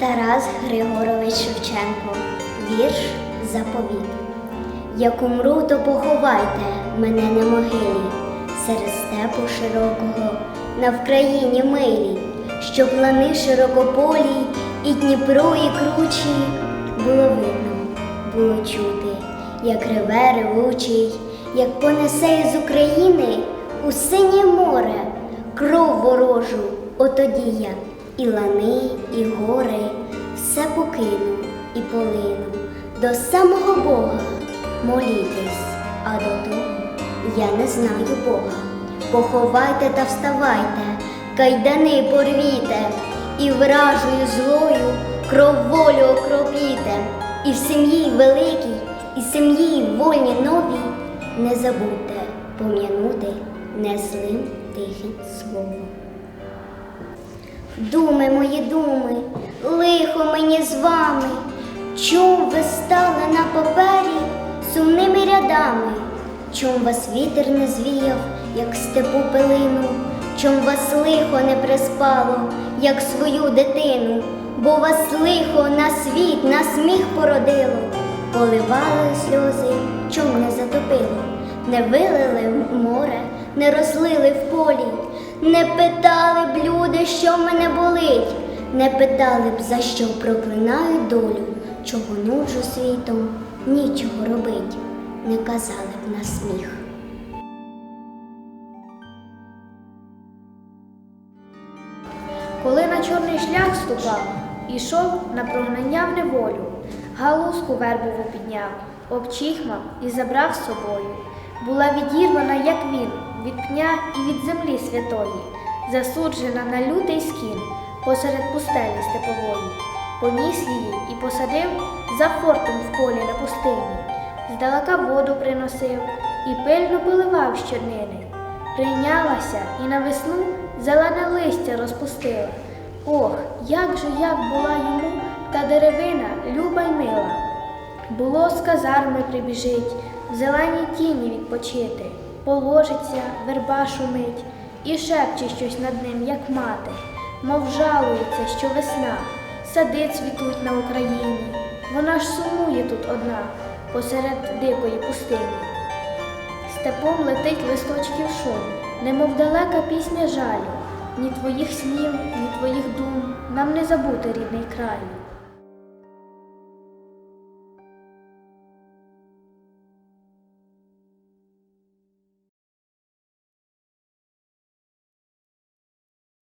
Тарас Григорович Шевченко. Вірш Заповіт. Як умру, то поховайте мене на могилі, серед степу широкого, на Вкраїні милій, щоб лани широкополі і Дніпро, і кручі було видно, було чути, як реве ревучий, як понесе із України у синє море кров ворожу, отоді я і лани, і гори, все покину і полину до самого Бога молітесь, а до того я не знаю Бога. Поховайте та вставайте, кайдани порвіте, і вражою злою кров волю окропіте, і в сім'ї великій, і сім'ї вольні новій не забудьте пом'янути незлим тихим словом. Думи мої думи, лихо мені з вами, чом ви стали на папері сумними рядами, чом вас вітер не звіяв, як степу пилину, чом вас лихо не приспало, як свою дитину, бо вас лихо на світ, на сміх породило, поливали сльози, чом не затопило, не вилили в море, не розлили в полі, не питали б люди, що в мене болить, не питали б, за що проклинають долю, чого нуджу світом, нічого робить, не казали б на сміх. Коли на чорний шлях ступав, ішов на прогнання в неволю, галузку вербову підняв, обчихмав і забрав з собою. Була відірвана, як він, від пня і від землі святої, засуджена на лютий скін посеред пустелі степової. Поніс її і посадив за фортом в полі на пустині, здалека воду приносив і пильно поливав щоднини. Прийнялася і на весну зелене листя розпустила. Ох, як же як була йому та деревина люба й мила. Було з казарми прибіжить, в зеленій тіні відпочити, положиться, верба шумить і шепче щось над ним, як мати, мов жалується, що весна, сади цвітуть на Україні. Вона ж сумує тут одна, посеред дикої пустині. Степом летить листочків шум, немов далека пісня жалю. Ні твоїх слів, ні твоїх дум нам не забути рідний краю.